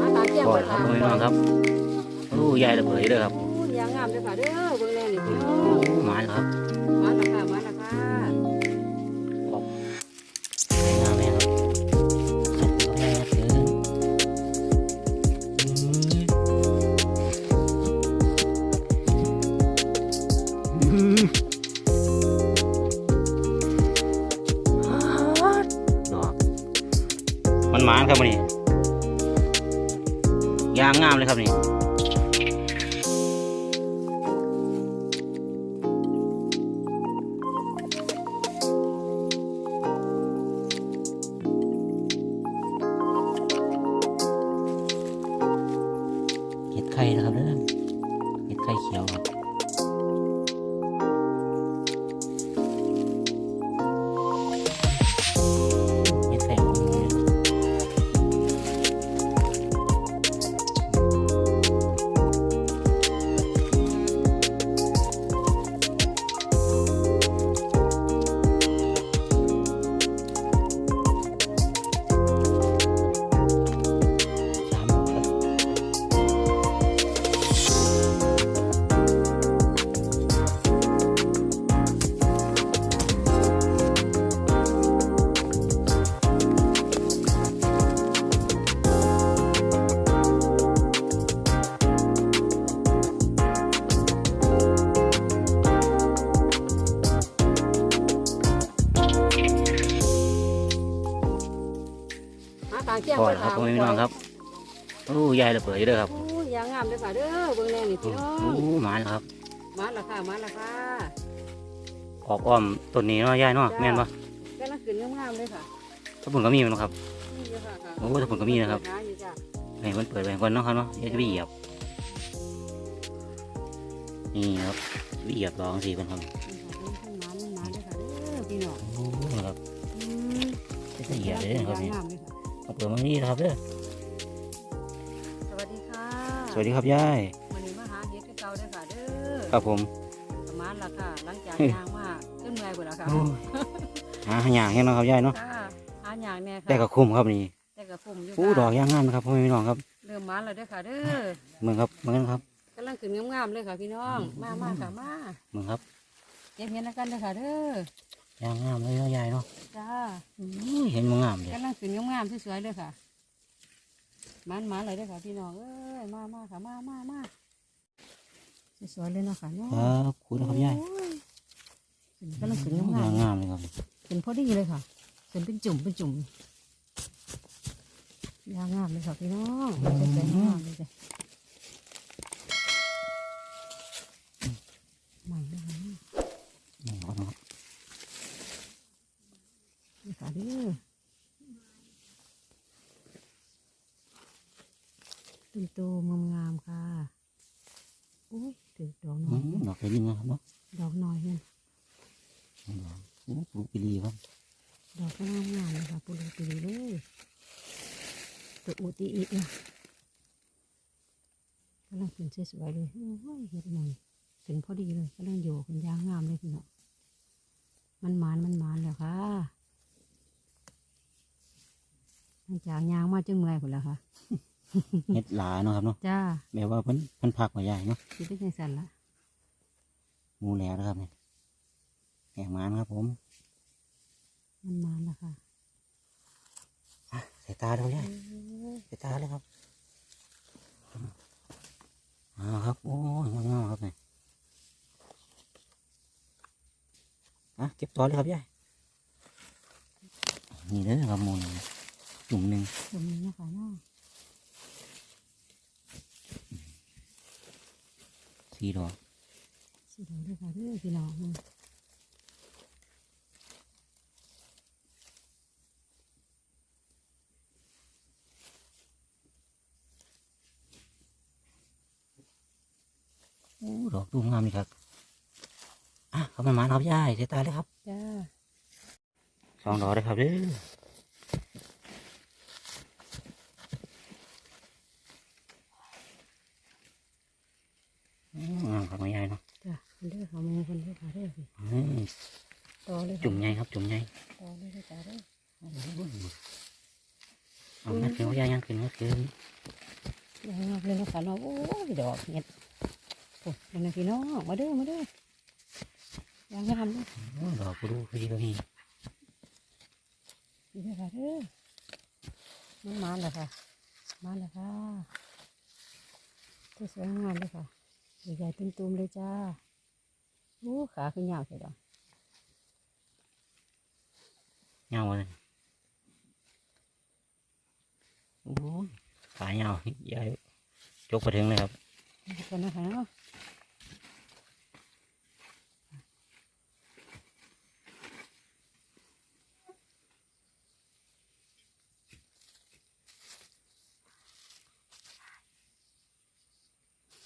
มาตาเกี่ยงก่อเบินดครับค่ะพ่อแม่พี่น้องครับโอ้ยายระเบิดเลยครับโอ้ยยางงามเลยค่ะเด้อเบิ่งแน่นี่พี่น้อโอ้งมาแล้วครับมาและค่ะมาและค่ะงาตาเกี่ยงก่อนเบิดครับค่ะพ่อแม่พี่น้องครับโอ้ยายระเบิดเลยครับโอ้ยยางงามเลยค่ะเด้อเบิ่งแน่นี่พี่น้องโอ้มาแล้วครับ มาและค่ะมาและค่ะออกอ้อมต้นนี้เนาะยายเนาะแม่นปะกำลังขึ้นงามๆเลยค่ะถ้าผลก็มีมันครับ นี่อยู่ค่ะค่ะโอ้ถ้าผลก็มีนะครับ หาอยู่จ้ะให้มันเปิดไปก่อนเนาะครับเนาะอย่าจะไปเหยียบ นี่ครับไปเหยียบรองสีมันครับนี่ค่ะเบิ่งข้างหน้ามันหนาเลยค่ะเด้อพี่น้องโอ้ครับอืมจะเหยียบเลยนะครับยางนี่งามเลยค่ะ เอาเปิดมานี่นะครับเด้อสวัสดีค่ะสวัสดีครับยายวันนี้มาหาเฮ็ดคือเก่าเด้อค่ะเด้อครับผมประมาณละค่ะหลังจากยางมาจนเมื่อยหมดแล้วค่ะโอ้ยหาหายางแห้งเนาะครับยายเนาะค่ะหาอย่างแน่ค่ะแต่ก็คุ้มครับนี่แต่กับผมอยู่โอ้ดอกยางงามนะครับพ่อแม่พี่น้องครับเริ่มมาแล้วเด้อค่ะเด้อเมืองครับเมืองครับกำลังขึ้นงามๆเลยค่ะพี่น้อง มามาค่ะมาเมืองครับเก็บเห็นแล้วกันเด้อค่ะเด้อ ยางงามเลยเนาะยายเนาะจ้าอุ้ยเห็นมันงามเลยกำลังขึ้นงามๆสวยๆเลยค่ะมันมาเลยเด้อค่ะพี่น้องเอ้ยมามาค่ะมามามาสวยๆเลยเนาะค่ะเนาะครับคุณนะครับยายโอ้ยกำลังขึ้นงามยางๆงามเลยครับเป็นพอดีเลยค่ะเป็นเป็นจุ่มเป็นจุ่มยางงามเลยค่ะพี่น้องเป็นใจงามเลยจ้ะใหม่เลยค่ะ นี่ครับเนาะ นี่ค่ะ เด้อเป็นตัวงามๆค่ะอุ้ยถือดอกน้อือยมดอกเห็นยังครับเนาะดอกน้อยเนี่ยดอกโอ้ปลูกปีรีครับดอกก็งามๆเลยค่ะปุริปุริเลยตัวอุติอีกนะกำลังเป็นสวยๆเลยโอ้ยเห็ดหน่อยเป็นพอดีเลยกำลังโยกเป็นยางงามเลยพี่น้องมันหมานมันหมานแล้วค่ะ หลังจากยางมาจึงเมื่อยหมดแล้วค่ะเห็ดหลาเนาะครับเนาะจ้าแบบว่าเพิ่นเพิ่นพักมาใหญ่เนาะคิดได้ยังสั่นละหมูแล้วนะครับเนี่ยแหงมานครับผมมันหมานแล้วค่ะอะใส่ตาดูยายใส่ตาเลยครับเอ้าวครับ โอ้ยงามๆครับเนี่ยอะเก็บตัวเลยครับยายนี่เลยครับหมูนี่ จุ่มหนึ่งตรงนี้นะคะเนาะสี่ดอกสีดอกด้วยค่ะเด้อพี่น้องโอ้ดอกดูงามนี่ครับอะเข้ามาหมานครับยายใส่ตาเลยครับจ้าสองดอกเลยครับเด้ออืมงามครับไม่ใหญ่เนาะ จ้าคนเด้อเขามือคนเด้อค่ะเด้อสิ อืม ต่อเลยค่ะ จุ่มใหญ่ครับจุ่มใหญ่ ต่อเลยค่ะจ้าเด้อ เอานะ ขึ้นพ่อยายยังขึ้นก็ขึ้น ดอกงามเลยเนาะค่ะเนาะโอ้ยดอกเห็ดโอ้ยนะพี่น้องมาเด้อมาเด้อยางงามเลย โอ้ดอกกูดูพี่ก็มี นี่เลยค่ะเด้อมันมาแล้วค่ะ มาแล้วค่ะตัวสวยงามเลยค่ะ ใหญ่ๆตุ้มๆเลยจ้าโอ้ขาขึ้นยาวใช่ดอกเงาเลยโอ้ยขาเงายายจกไปถึงเลยครับขอบคุณนะคะ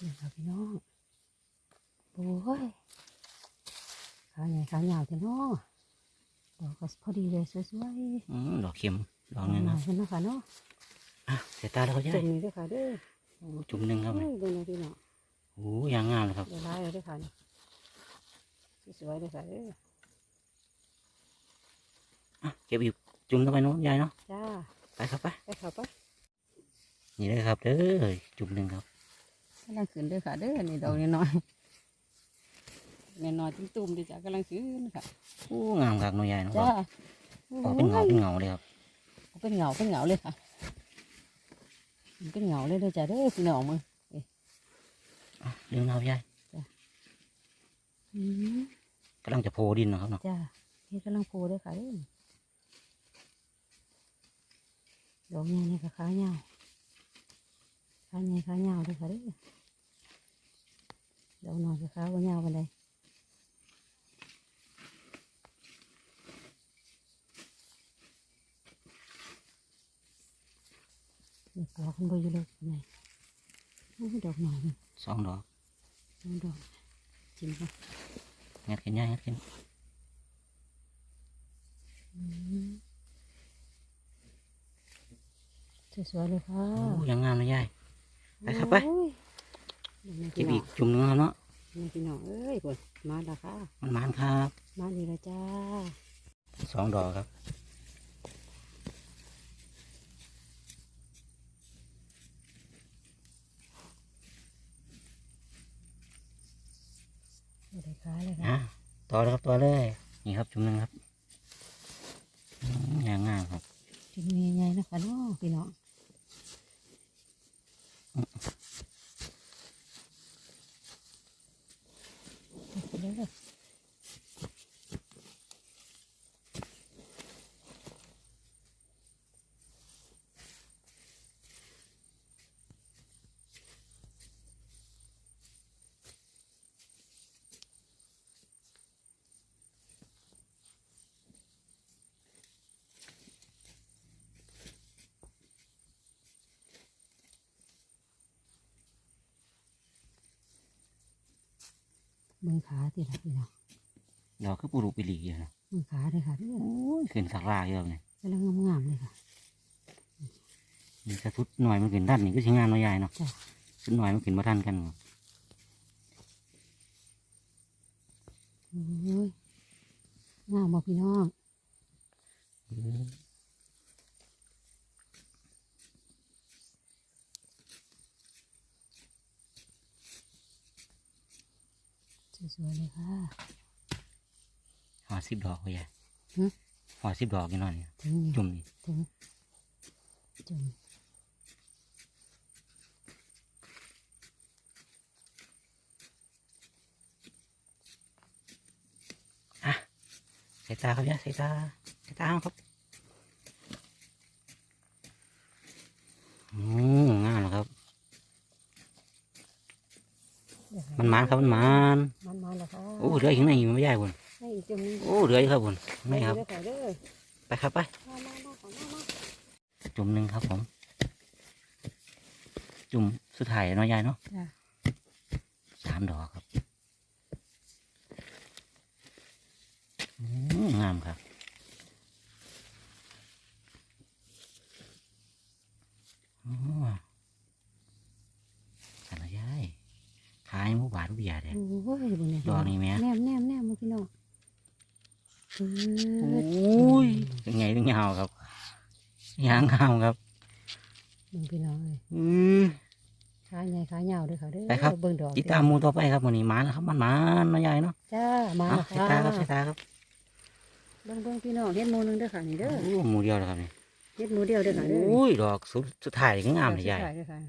นาะนี่ค่ะพี่น้องโอ้ยขาใหญ่ขายาวจ้ะเนาะดอกก็พอดีเลยสวยๆอืมดอกเข็มดอกเอานึงหน่นะอยเห็นนะคะเนาะอะเสียตาแล้วครับจุ่ยายมนี้ด้วยค่ะเด้อโอ้จุ่มหนึ่งครับเฮ้ยเบิ่งเลยพี่น้องโอ้ยางงามเลยครับเดี๋ยวไล่เลยด้วยค่ะนี่สวยๆเลยค่ะเด้ออะเก็บอีกจุ่มเข้าไปโน้นยายเนาะจ้าไปครับไปไปค่ะไปนี่เลยครับเด้อจุ่มหนึ่งครับ กำลังขึ้นด้วยค่ะเด้อนี่ดอกน้อยๆน้อยๆตุ้มๆดีจ้ะกำลังขึ้นค่ะโอ้งามครับน้องยายเนาะจ้าออกเป็นเงาเป็นเงาเลยครับโอ้ยเป็นเหงาเป็นเหงาเลยค่ะ เป็นเหงาเลยเด้อจ้ะเด้อพี่น้องมึงอะดึงเอายายอืมกำลังจะโพดินนะครับเนาะจ้านี่กำลังโผล่ด้วยค่ะเด้อดอกใหญ่นี่ก็ขาเหงาขาใหญ่ขาเหงาด้วยค่ะเด้อดอกน้อยก็ขาว่าเหงาไปเลยเด็กดอกมันบ่อยู่เลยไงโอ้ยดอกหน่อยนี่สองดอกสองดอกจริงค่ะงัดขึ้นยายงัดขึ้นอืมสวยๆเลยค่ะโอ้ยังงามเลยยาย ไปครับไปโอ้ยเดี๋ยวเก็บพี่อีกจุ่มหนึงครับเนาะน้องพี่น้องเอ้ยปวดมาแล้วค่ะมันมันครับ มาดีแล้วจ้าสองดอกครับสวัสดีค่ะเลยค่ะอะต่อเลยครับต่อเลย นี่ครับจุ่มหนึงครับอืมยังงามครับจุดนี้ไงนะคะน้องพี่น้องเดี๋ยวเลย เบิ่งขาติละพี่น้องดอกคือปูรุปิลีอยู่นะเบิ่งขาเลยค่ะเด้อโอ้ยขึ้นสักลากเยอะเลยกำลังงามๆเลยค่ะนี่กระทุดหน่อยมันขึ้นด้านนี่ก็ใช้งานน้อยใหญ่เนาะจ้ะขึ้นหน่อยมันขึ้นมาทันกันครับโอ้ยงามบ่พี่น้อง สวยๆเลยค่ะหอสิบดอกเลยยายหึหอสิบดอกกี่นอนเนี่ยถึงนี่จุ่มนี่ถึงจุ่มใส่ตาครับยายใส่ตาใส่ตาครับอืมงามนะครับ มันมันครับมันมันมันมาแล้วค่ะโอ้เหลืออีกข้างในมันไม่ใหญ่บุญให้อีกจุ่มหนึงโอ้เหลืออีกครับบุญไม่ครับเด้อค่ะเด้อไปครับไปมามามาขอมามาจุ่มหนึ่งครับผม จุ่มสุดท้ายเนาะยายเนาะจ้ะสามดอกครับอืมงามครับโอ้สันละยายขายหมูบาทรูปยาเด้ โอ้ยบุญเนี่ย ดอกนี่แม่ แนมแนมแนมมาพี่น้องเอ โออ้ยเป็นไงเป็นยาวครับยางงามครับมึงพี่น้องเลยอือขาใหญ่ขาเหยาวด้วยค่ะเด้อไปครับเบิ่งดอกติดตามหมูต่อไปครับวันนี้หมาแล้วครับมันหมาน้อยใหญ่เนาะจ้ามาเอาแล้วใส่ค่ะตาครับใส่ตาครับเบิ่งเบิ่งพี่น้องเฮ็ดหมูหนึงเด้อค่ะนี่เด้อโอ้หมูเดียวเลยครับนี่เฮ็ดหมูเดียวเด้อค่ะเด้อโอ้ยดอกสุดสุดท้ายนี่งามเลยใหญ่สุดท้เด้อค่ะ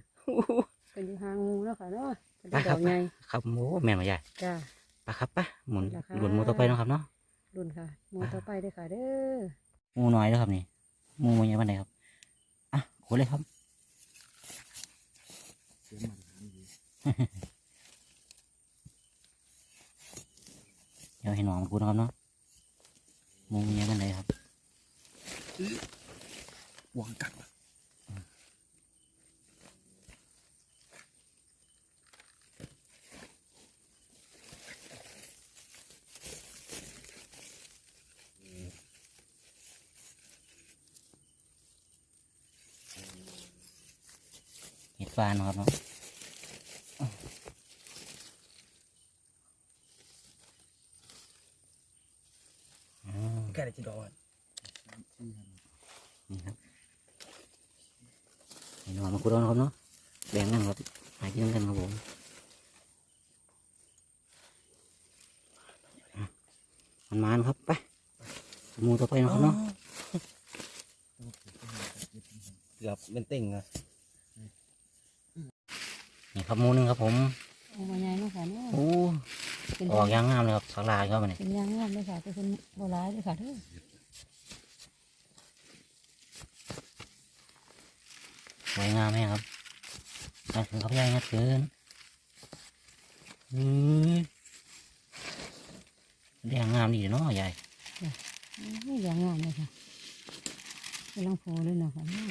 เป็นอยู่ห่างหมูเนาะค่ะเนาะเป็นไปคดรัอบกใหญ่ครับโอ้แม่นมาใหญ่จ้าไปครับไปหมุนราคาหมุนหมูต่อไปเนาะครับเนาะ รุ่นค่ะหมูต่อไปเด้อค่ะเด้อ หมูน้อยเด้อครับนี่หมูมันใหญ่ปานใดครับอะโคเลยครับ เดี๋ยวให้น้องพูดนะครับเนาะหมูมันใหญ่ปานใดครับ หวังกัก เห็ดฟานเนาะครับเนาะอืม แค่ได้จีดอกอะ นี่ครับให้ น้องมาคุดเอานะครับเนาะแบ่งกันครับหากินกันครับผมอะมันมานครับไปหมูต่อไปนะครับเนาะเกือบเป็นติ่งอะนี่ครับหมูหนึงครับผมเอามาใหญ่เนาะค่ะเนาะโอ้เป็นออกยางงามเลยครับสักลายครับมันนี่เป็นยางงามเลยค่ะเป็นคนโบราณเลยค่ะเด้อ สวยงามไหมครับงัดขึ้นครับยายงัดขึ้นอือแดงงามดีเนาะยายนี่ยางงามเลยค่ะกำลังโผล่เลยเนาะค่ะเนาะ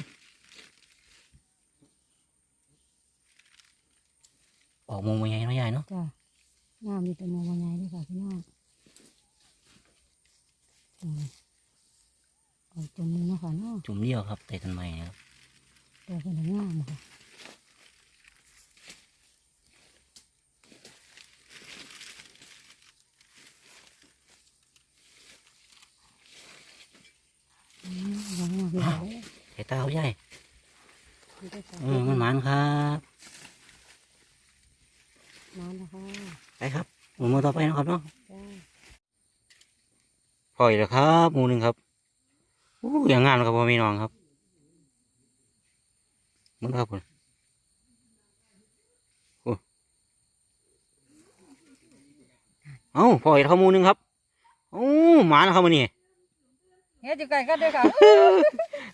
ออกมุมมาใหญ่เนาะยายเนาะจ้างามอยู่แต่หมูมาใหญ่เลยค่ะพี่น้องอืมเอาจมเนาะค่ะเนาะจุ่มเดียวครับแต่ทันใหม่ครับ ตัวเป็นงามค่ะอืมยังงามอยู่เลยใส่ตาครับยายนี่ด้วยค่ะอืมมันหมันครับน้ำนะคะไปครับหมูมือต่อไปนะครับเนาะจ้าปล่อยแล้วครับหมูหนึ่งครับอู้อย่างงามครับพ่อแม่น้องครับ มันครับผมโอ้เอ้าปล่อยแล้วครับหมูหนึ่งครับโอ้หมาแล้วครับมันนี่เฮ็ดอยู่ไกลกันด้วยค่ะ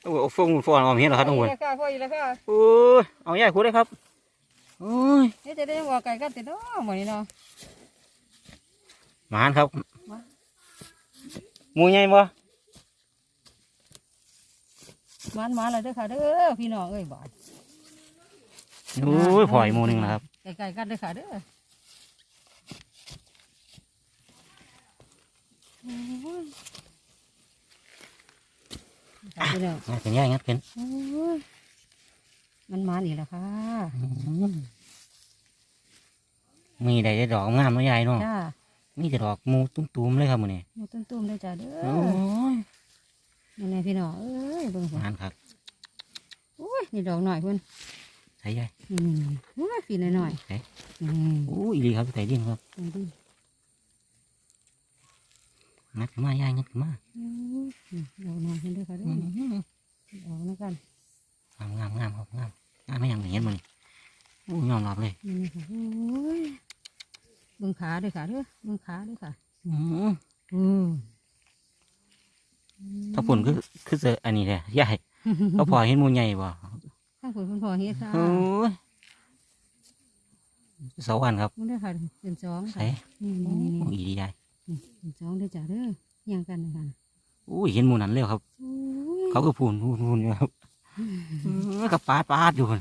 โอ้ฟงฟอนออมเห็นเหรอครับทุกคนนี่ค่ะพ่ออยู่แล้วค่ะโอ้ยเอาใหญ่คุดเลยครับโอ้ยเฮ็ดจะได้ว่าไกลกันติดเนาะหมดนี้เนาะหมานครับมาหมูใหญ่บ่มันมาเลยเด้อค่ะเด้อพี่น้องเอ้ยบ่ โอ้ยปล่อยหมูหนึ่งนะครับไกลๆกันเด้อค่ะเด้อโอ้ยค่ะพี่น้องงัดเป็นใหญ่งัดเป็นโอ้ยมันมานี่แหละค่ะมีได้แต่ดอกงามเนาะยายเนาะจ้ามีแต่ดอกหมูตุ้มๆเลยครับมื้อนี้หมูตุ้มๆเลยจ้าเด้โอ้อยนี่ไงพี่น้องเอ้ยเบิ่งหสิมานครับโอ้ยนี่ดอกหน่อยเพิ่น ใส่ยายอืมโอ้ยฝีหน่อยใส่ๆอืมโอ้ยอีหลีครับใส่ดินครับดูดิงัดขึ้นมายายงัดขึ้นมาโอ้ยนี่ดอกหน่อยเพิ่นเด้อค่ะเด้อือมนี่ดอกแล้วกันงามงามงามครับงามงามไม่ยังเห็นมื้อนี้โอ้ยยอมรับเลยนี่ค่ะโอ้ยเบิ่งขาด้วยค่ะเด้อเบิ่งขาด้วยค่ะอืมอืมถ้าผลคือคือเจออันนี้แหละยายเขาพอเห็นหมูใหญ่บ่ ข้างฝนคุณพ่อเฮ็ดค่ะโอ้ยเสาวันครับมันเด้อค่ะเป็นสองใส่ค่ะนี่นี่นี่โอ้ยอีดียายนี่เป็นสองเด้อจ้าเด้อยังกันนะค่ะโอ้ยเห็นหมูนั้นเลยครับ โอ้ยเขาก็พูนพูนพูนอยู่ครับเออกับปาดปาดอยู่คน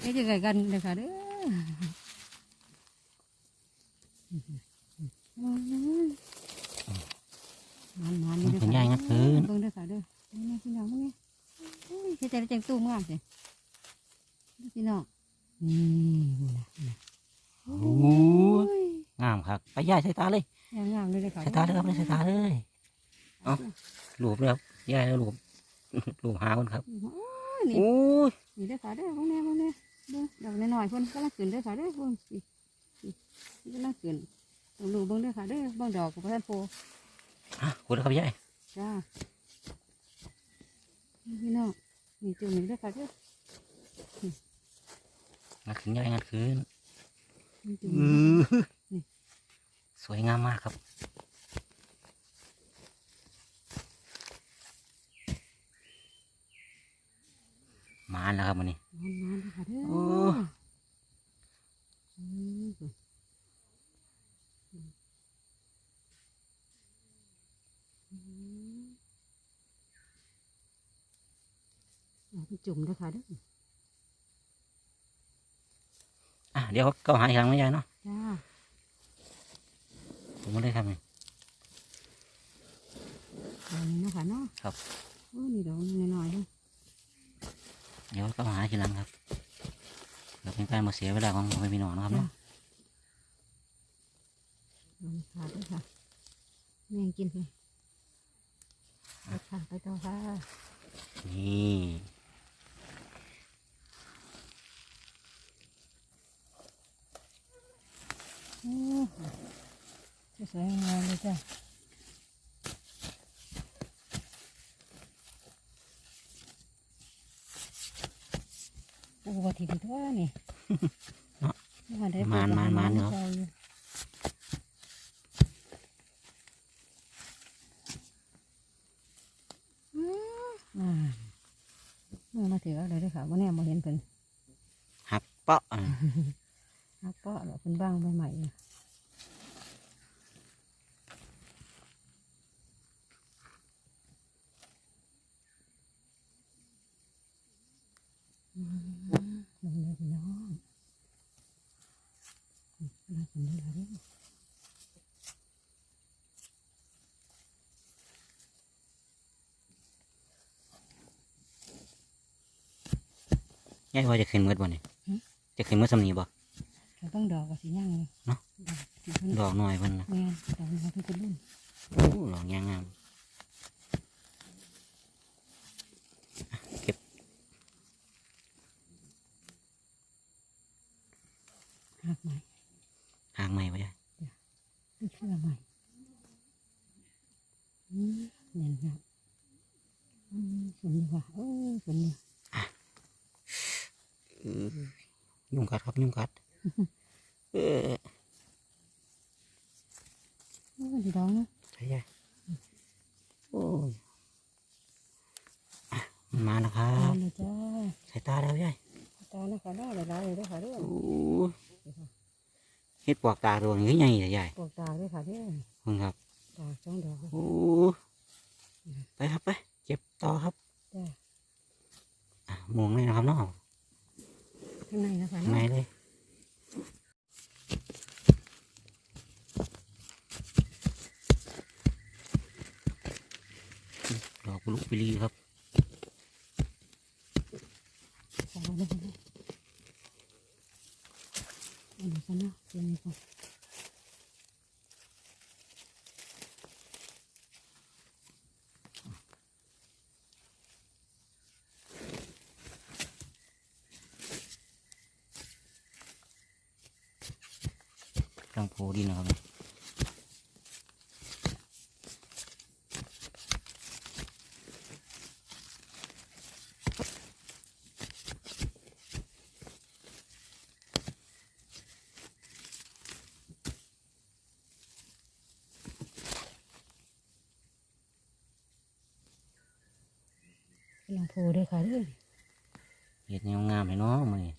เฮ็ดจังไงกันเด้อค่ะเด้อมันมันนี่เด้อเป็นค่ะใหญ่งัดขึ้นเบิ่งเด้อค่ะเด้อนี่พี่น้องนี่โอ้ย เฮ็ดใจได้จังตู้งามสิพี่น้องนี่นี่นะนี่นะโอ้ยงามครับไปยายใส่ตาเลยยังงามเลยเด้อค่ะใส่ตาเลยครับเลยใส่ตาเลยเอาลูบเลยครับยายแล้วลูบลูบหาคนครับโอ้ยอนี่โอ้ยนี่เด้อค่ะเด้อพวกนี้พวกนี้เด้อดอกน้อยๆเพิ่นกำลังขึ้นเด้อค่ะเด้อเพิ่นสิสิกำลังขึ้นต้องดูเบิ่งเด้อค่ะเด้อเบิ่งดอกของพระท่านโพอะขุดแล้วครับยายจ้านี่พี่น้อง นี่จุ่มนี่เด้อค่ะเด้องัดขึ้นยายงัดขึ้นนี่จุ่มอืนี่อสวยงามมากครับมาแล้วครับวันนี้มันมาเด้อค่ะเด้อโอ้อืมอืมเอาไป จุ่มเด้อค่ะเด้ออะเดี๋ยวก็หาอีกครั้งนะยายเนาะจ้าผมไม่ได้ทำไงดอกนี้เนาะค่ะเนาะครับโอ้นี่ดอกน้อยๆเด้อเดี๋ยวก็หาทีหลังครับเราเป็นการมาเสียเวลาของพ่อแม่พี่น้องนะครับเนาะลงขาด้วยค่ะแมงกินเลยไปค่ะไปต่อค่ะนี่ โอ้ สวยงามเลยจ้ะโอ้วัตถุดิบว่านี่ว่าได้ปลูกอาหรให้เจ้อยู่อืมอ่าเมื่อมาถือเอาเลยเด้วยค่ะวันนี้มาเห็นเพิ่นหักเปาะอะฮั กเปาะหรอเป็นบ้างใบใหม่เนี่ยอืมลงเลยพี่น้องน่าสนใจเลยยายว่าจะขึ้นมืดบ่เนี่ยจะขึ้นมืดสำนีบ่ ต้องดอกกับสีย่างเลยเนาะดอกสีเพิ่นดอกหน่อยเพิ่นนะแม่นดอกนี้เขาเพิ่งเป็นรุ่นโอ้ดอกยางงามอะเก็บหักใหม่หางใหม่ไว้ยายเป็นเครือใหม่อืมเนียนครับอืมสวยดีว่ะโอ้ยสวยดีเออยุงกัดครับยุงกัด เออดีดอกเนะใช่ยายโอ้ยมันมาแล้วครับเลยจ้าใส่ตาแล้วยายตานะคะได้หลายๆเลยด้วยค่ะด้อโอ้เฮ็ดปวกตาตัวนี้ใหญ่เลยยายปลูกตาด้วยค่ะเด้อคุณครับตาสองดอกโอ้ไปครับไปเก็บต่อครับจ้ามองเลยนะครับเนาะ ข้างในนะคะ ข้างใน เนาะ เลยดอกบุลุปิลีครับ สองดอกเลยอันนี้ก็เนาะเดี๋ยวนี้ก็ กลางโพดินนะครับ กำลังโพด้วยค่ะเด้อเห็ดแนวงามเลยเนาะมันนี่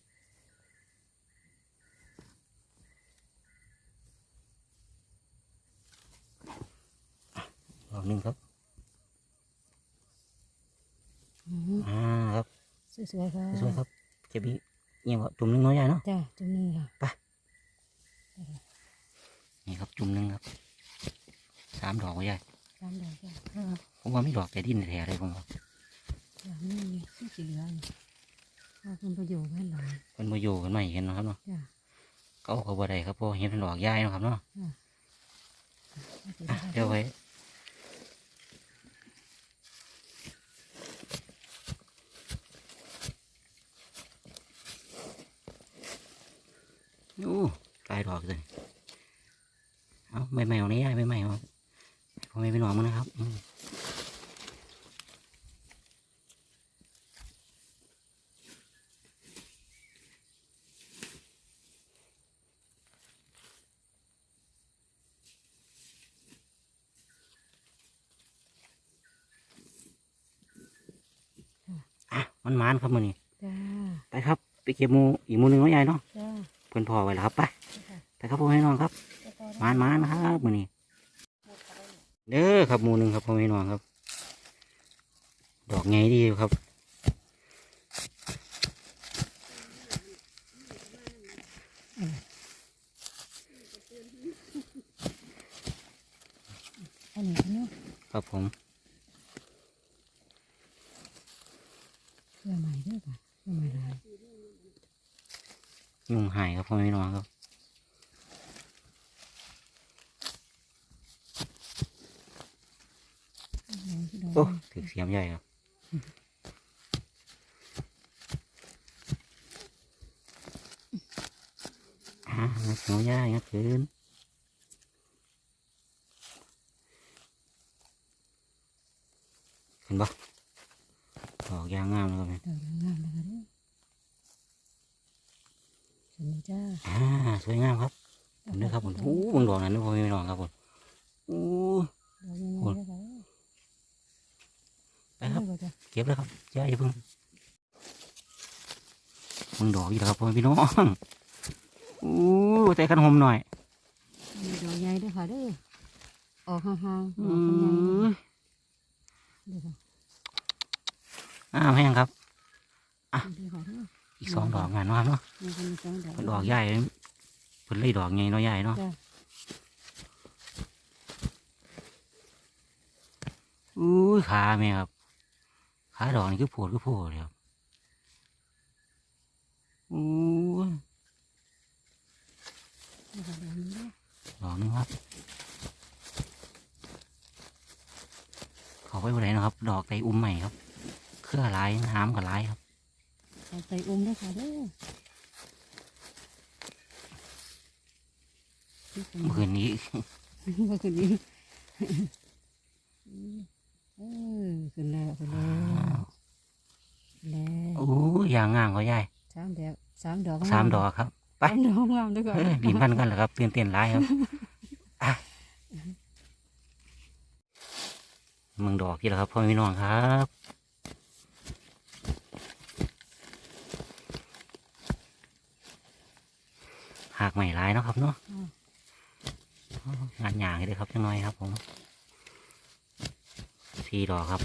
ดอกหนึ่งครับอืมอ่าครับ สวยๆค่ะสวยครับจะมีเงี้ยว่าจุ่มหนึงน้อยใหญ่เนาะ จ้าจุ่มหนึงค่ะนี่ครับจุ่มหนึงครับสามดอกไว้ใหญ่สามดอกจ้า ผมว่าไม่ดอกแต่ดินแท้เลยผมว่า อย่างนี้นี่ที่สีเหลืองว่าเป็นประโยชน์ให้หลายเป็นประโยชน์กันใหม่เห็นนะครับเนาะจ้าเขาเอาเขาบ่ได้ครับพ่อเห็นเป็นดอกใหญ่เนาะครับเนาะอะเดี๋ยวไว้ โอ้ตายดอกเลยเอาใบใหม่ของนี้ยายใบใหม่เอาพ่อแม่พี่น้องมั้งนะครับอืมอะมันมานครับมันนี่จ้าไปครับ ไปเก็บหมูอีกหมูหนึ่งไว้ยายเนาะจ้าเพื่อนพ่อไว้แล้วครับไปค่ะไปครับพ่อแม่พี่น้องครับไปต่อมานมานนะครับมือนี้เด้อครับหมูหนึ่งครับพ่อแม่พี่น้องครับ ดอกไงดีอยู่ครับ อันนี้เนาะครับผม เสื้อใหม่ด้วยค่ะเสื้อใหม่ลาย ยุงหายครับ พ่อแม่พี่น้องครับโอ้ถือเสียมใหญ่ครับอ่าเสียมใหญ่ครับคืนเห็นปะดอกยางงามเลยครับเนี่ย ดอกงามๆนะคะเด้อสวัสดีจ้า อ่าสวยงามครับผมด้วยครับผ มโอ้บางดอกนั้นด้วยพ่อแม่พี่น้องครับผมโอ้ดอกยังไงด้วยค่ะไปครับเด้อจ้ะเก็บเลยครับอย่าอย่าเพิ่งมึงดอกอีกแล้วครับพ่อแม่พี่น้องอู้แต่กันหอมหน่อยมีดอกใหญ่ด้วยค่ะเด้อออกห่างๆดอือกข้างในมเด้อค่ะอ้าวแห้งครับเด้อค่ะเด้ออีกสองดอกงานว่าเนาะมีคนมีสองดอกดอกใหญ่เพิ่นเลยดอกใหญ่เนาะใหญ่เนาะ จ้ะ อู้ยขาแม่ครับ ขาดอกนี่คือโผล่คือโผล่เลยครับอู้ยเด้อค่ะดอกนี้เด้อดอกหนึงครับ เขาไปบนไหนนาะครับ ดอกไตรอุ้มใหม่ครับ เครือลายน้ำกับลายครับเอาใส่อุ้มด้วยค่ะเด้อเมื่อคืนนี้เมื่อคืนนี้เออ ขึ้นแล้วขึ้นแล้วขึ้นแล้วโอ้ยยางงามเขาใหญ่สามดอกสามดอกสามดอกครับ ไปสามดอกงามด้วยค่ะเอ้ยดินพันกันเหรอครับเตือนเตือนร้ายครับอะมึงดอกที่แล้วครับพ่อแม่พี่น้องครับหากใหม่ร้ายเนาะครับเนาะงานหยางเลยครับจังน้อยครับผม สี่ดอกครับ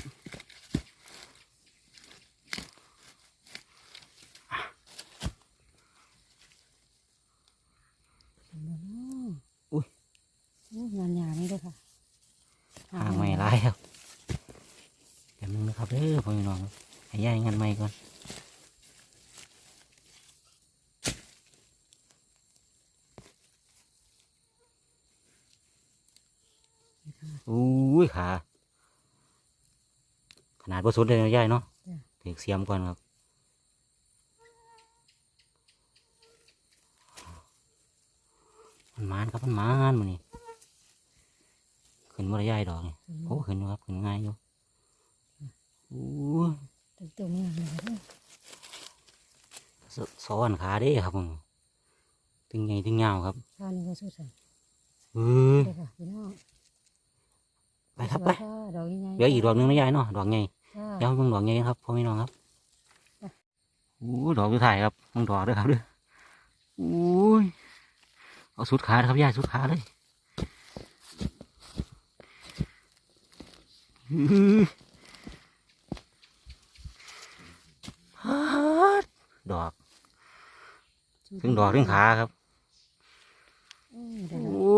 อุ๊ยงานหยานี่ด้วยค่ะหางไม่ร้ายครับเดี๋ยวมึงนะครับเด้อพ่อพี่น้องให้ย่ายงานไม่ก่อนอุ้ยขาข นาดว่าสุดเลยนะย่ายเนาะถือเสียมก่อนครับมันมานครับมันมานมันนี่ขึ้นมาได้ย่ายดอกนี่โอ้ขึ้นอยู่ครับขึ้นง่ายอยู่โอ้ยตึกตรงงานเลยค่ะเด้อสสอนขาเด้ครับมึงตึงใหญ่ตึงยาวครับข้าวนี่ก็สุดใส่เออเด้อค่ะพี่น้องไปครับสไปวยค่ะดอกยังไงเหลืออีกดอกหนึงนะยายเนาะดอกใหญ่จ้า เดี๋ยวมึงดอกใหญ่ครับพ่อแม่น้องครับไปโอ้ดอกสุดท้ายครับมึงดอกเด้วยครับเด้วยโอ้ยเอาสุดขาเลยครับยายสุดขาเลยอื้อฮัดดอกถึงดอกถึงขาครับอืมเด้อโอ้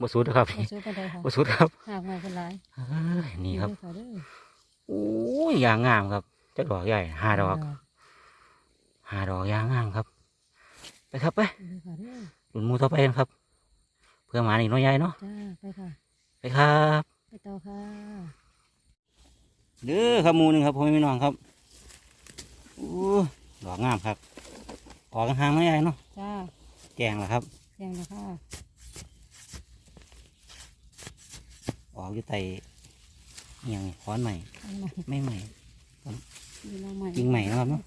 บ่สุดนะครับค่ะเอาซื้อไปได้ค่ะบ่สุดครับหากมาเป็นไรเอ้ยนี่ครับเด้อค่ะเด้อ โอ้ยยางงามครับจักดอกใหญ่ห้าดอกห้าดอกยางงามครับ ไปครับไปเด้อค่ะเด้อหลุนหมูต่อไปกันครับ เพื่อหมาอีกน้อยใหญ่เนาะจ้าไปค่ะไปครับไปต่อค่ะเด้อครับหมูหนึ่งครับพ่อแม่พี่น้องครับโอ้ดอกงามครับออกกันห่างน้อยใหญ่เนาะจ้าแจงแล้วครับแจ้งแล้วค่ะออกอยู่ไต อหย่างค้อนใหม่อันใหม่ไม่ใหม่มีน้องใหม่จริงใหม่นะครับเนาะ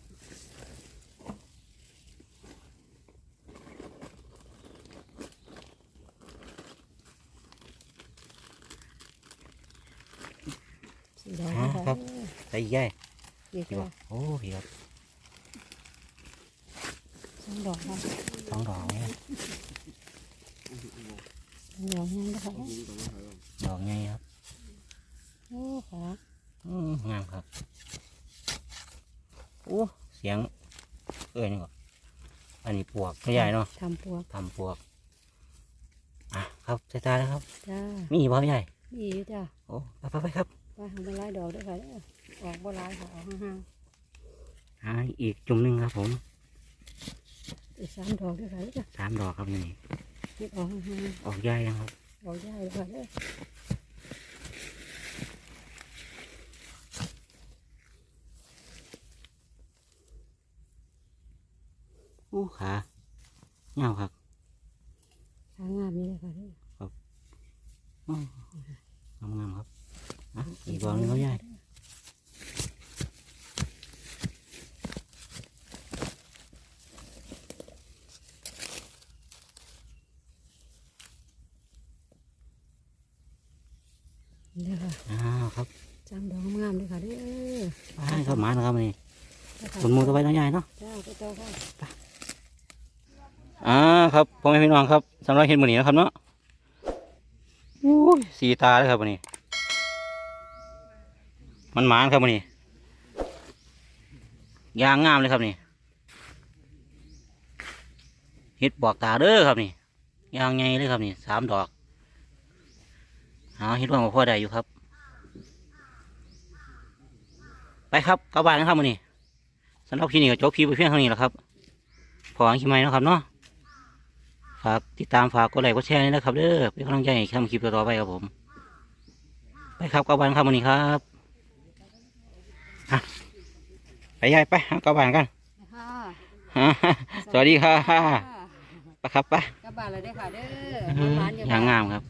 สีดอกนะคะใส่ใหญ่เด็กดีค่ะบ่โอ้พี่ครับสองดอกค่ะสองดอกเนี่ยดอกยังนะคะดอกใหญ่ครับ โอ้ค่ะอืมงามครับโอ้เสียง เอ้ยนี่ก่อนอันนี้ปวกไม่ใหญ่เนาะทำปวกทำปวก อะครับใส่ตาแล้วครับ จ้ามีอีกบ่พี่ใหญ่มีอยู่จ้าโอ้ไปไปไปครับว่าทำเป็นลายดอกด้วยค่ะเด้อออกบ่หลายค่ะออกห่างอ่าอีกจุ่มหนึ่งครับผมๆอีกสามดอกด้วยค่ะเด้อสามดอกครับนี่ เก็บออกห่างออกใหญ่ยังครับ ๆดอกใหญ่เลยค่ะเด้อ โอ้ขาเงาครับทางงามนี่เลยค่ะเด้ออืมงามงามๆครับอะอีกดอกหนึงครับใหญ่นี่เลยค่ะอ้าวครับจำดอกงามเลยค่ะเด้อไปครับหมานะครับนี่ไปค่ะ คนมูตัวไปน้องใหญ่เนาะจ้าไปเจ้าค่ะ อ่าครับพ่อแม่พี่น้องครับสำหรับเห็นมือนี้นะครับเนาะอู้สีตาเลยครับวันนี้ มันหมานครับวันนี้ยางงามเลยครับนี่เห็ดบอกตาเด้อครับนี่ยางไงเลยครับนี่สามดอกหาเห็ดว่ามาพ่อได้อยู่ครับ ไปครับกลับบ้านกันครับวันนี้สำหรับที่นี่ก็จบคลิปไปเพียงเท่านี้แหละครับพออังคิดไหมนะครับเนาะ ฝากติดตามฝากกดไลค์กดแชร์ด้วยนะครับเด้อเป็นกำลังใจให้ทำคลิปต่อๆไปครับผม ไปครับกลับบ้านครับวันนี้ครับอะไปยายไปหากลับบ้านกันค่ะสวัสดีค่ะค่ะไปครับไปกลับบ้านเลยเด้อค่ะเด้อเออหวานๆอยู่อย่างค่ะงามครับ